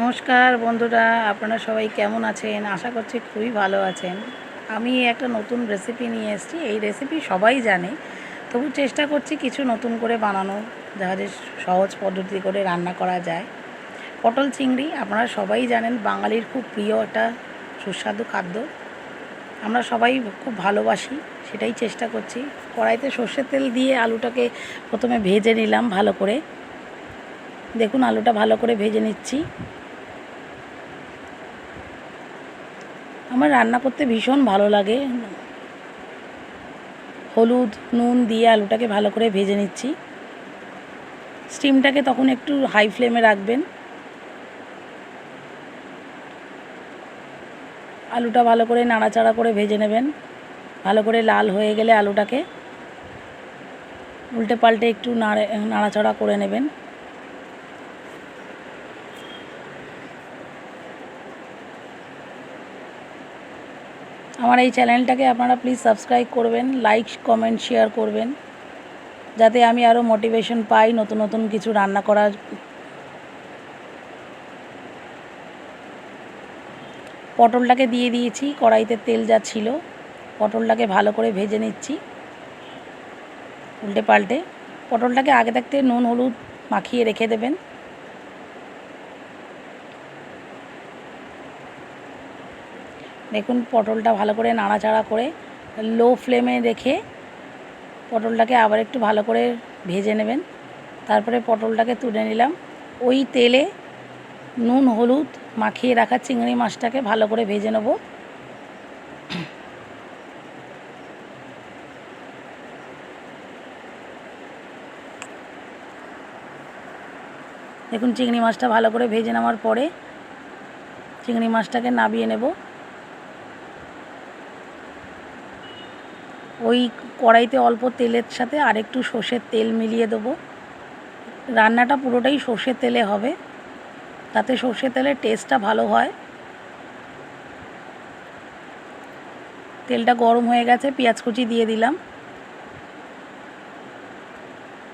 নমস্কার বন্ধুরা, আপনারা সবাই কেমন আছেন? আশা করছি খুবই ভালো আছেন। আমি একটা নতুন রেসিপি নিয়ে এসেছি। এই রেসিপি সবাই জানে। তবু চেষ্টা করছি কিছু নতুন করে বানানো যাতে সহজ পদ্ধতি করে রান্না করা যায়। পটল চিংড়ি, আপনারা সবাই জানেন বাঙালির খুব প্রিয় একটা সুস্বাদু খাদ্য। আমরা সবাই খুব ভালোবাসি, সেটাই চেষ্টা করছি। কড়াইতে সর্ষের তেল দিয়ে আলুটাকে প্রথমে ভেজে নিলাম ভালো করে। দেখুন, আলুটা ভালো করে ভেজে নিচ্ছি। আমার রান্না করতে ভীষণ ভালো লাগে। হলুদ, নুন দিয়ে আলুটাকে ভালো করে ভেজে নিচ্ছি। স্টিমটাকে তখন একটু হাই ফ্লেমে রাখবেন। আলুটা ভালো করে নাড়াচাড়া করে ভেজে নেবেন। ভালো করে লাল হয়ে গেলে আলুটাকে উল্টে পাল্টে একটু নাড়ে, নাড়াচাড়া করে নেবেন। আমার এই চ্যানেলটাকে আপনারা প্লিজ সাবস্ক্রাইব করবেন লাইক কমেন্ট শেয়ার করবেন, যাতে আমি আরও মোটিভেশন পাই নতুন নতুন কিছু রান্না করার। পটলটাকে দিয়ে দিয়েছি, কড়াইতে তেল যা ছিল, পটলটাকে ভালো করে ভেজে নিচ্ছি, উল্টে পাল্টে। পটলটাকে আগে থাকতে নুন, হলুদ মাখিয়ে রেখে দেবেন। দেখুন পটলটা ভালো করে নাড়াচাড়া করে লো ফ্লেমে রেখে পটলটাকে আবার একটু ভালো করে ভেজে নেবেন। তারপরে পটলটাকে তুলে নিলাম। ওই তেলে নুন, হলুদ মাখিয়ে রাখা চিংড়ি মাছটাকে ভালো করে ভেজে নেব। দেখুন চিংড়ি মাছটা ভালো করে ভেজে নেওয়ার পরে চিংড়ি মাছটাকে নাবিয়ে নেব। ওই কড়াইতে অল্প তেলের সাথে আরেকটু সর্ষের তেল মিলিয়ে দেবো। রান্নাটা পুরোটাই সর্ষের তেলে হবে। তাতে সর্ষের তেলের টেস্টটা ভালো হয়। তেলটা গরম হয়ে গেছে, পেঁয়াজ কুচি দিয়ে দিলাম।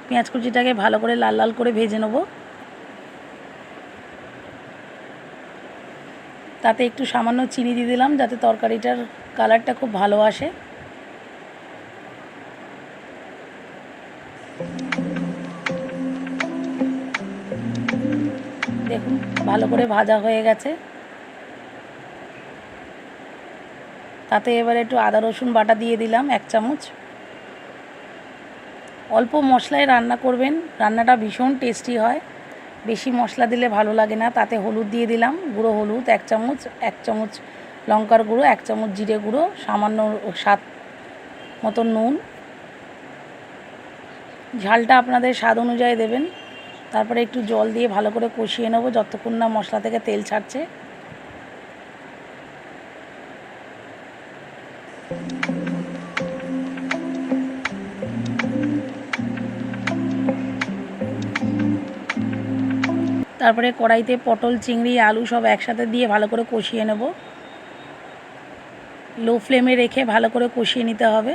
পেঁয়াজ কুচিটাকে ভালো করে লাল লাল করে ভেজে নেব। তাতে একটু সামান্য চিনি দিয়ে দিলাম, যাতে তরকারিটার কালারটা খুব ভালো আসে। দেখুন, ভালো করে ভাজা হয়ে গেছে। তাতে এবার একটু আদা, রসুন বাটা দিয়ে দিলাম, এক চামচ। অল্প মশলায় রান্না করবেন, রান্নাটা ভীষণ টেস্টি হয়। বেশি মশলা দিলে ভালো লাগে না, তাতে হলুদ দিয়ে দিলাম, গুঁড়ো হলুদ, এক চামচ এক চামচ লঙ্কার গুঁড়ো, এক চামচ জিরে গুঁড়ো, সামান্য স্বাদ মতো নুন। ঝালটা আপনাদের স্বাদ অনুযায়ী দেবেন। তারপরে একটু জল দিয়ে ভালো করে কষিয়ে নেব, যতক্ষণ না মশলা থেকে তেল ছাড়ছে। তারপরে কড়াইতে পটল, চিংড়ি, আলু সব একসাথে দিয়ে ভালো করে কষিয়ে নেব। লো ফ্লেমে রেখে ভালো করে কষিয়ে নিতে হবে।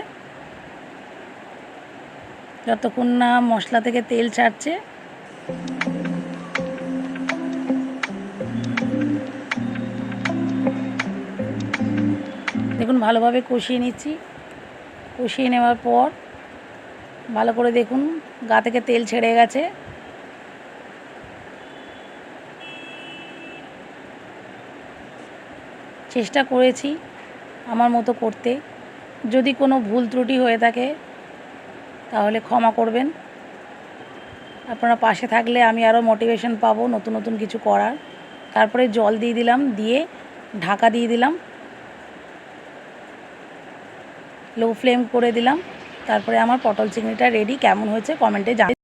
যতক্ষণ না মশলা থেকে তেল ছাড়ছে। দেখুন, ভালোভাবে কষিয়ে নিচ্ছি। কষিয়ে নেওয়ার পর ভালো করে দেখুন, গা থেকে তেল ছেড়ে গেছে। চেষ্টা করেছি আমার মতো করতে। যদি কোনো ভুল ত্রুটি হয়ে থাকে তাহলে ক্ষমা করবেন। আপনারা পাশে থাকলে আমি আরও মোটিভেশন পাবো নতুন নতুন কিছু করার। তারপরে জল দিয়ে দিলাম, দিয়ে ঢাকা দিয়ে দিলাম। লো ফ্লেম করে দিলাম। তারপরে আমার পটল চিংড়িটা রেডি কেমন হয়েছে কমেন্টে জান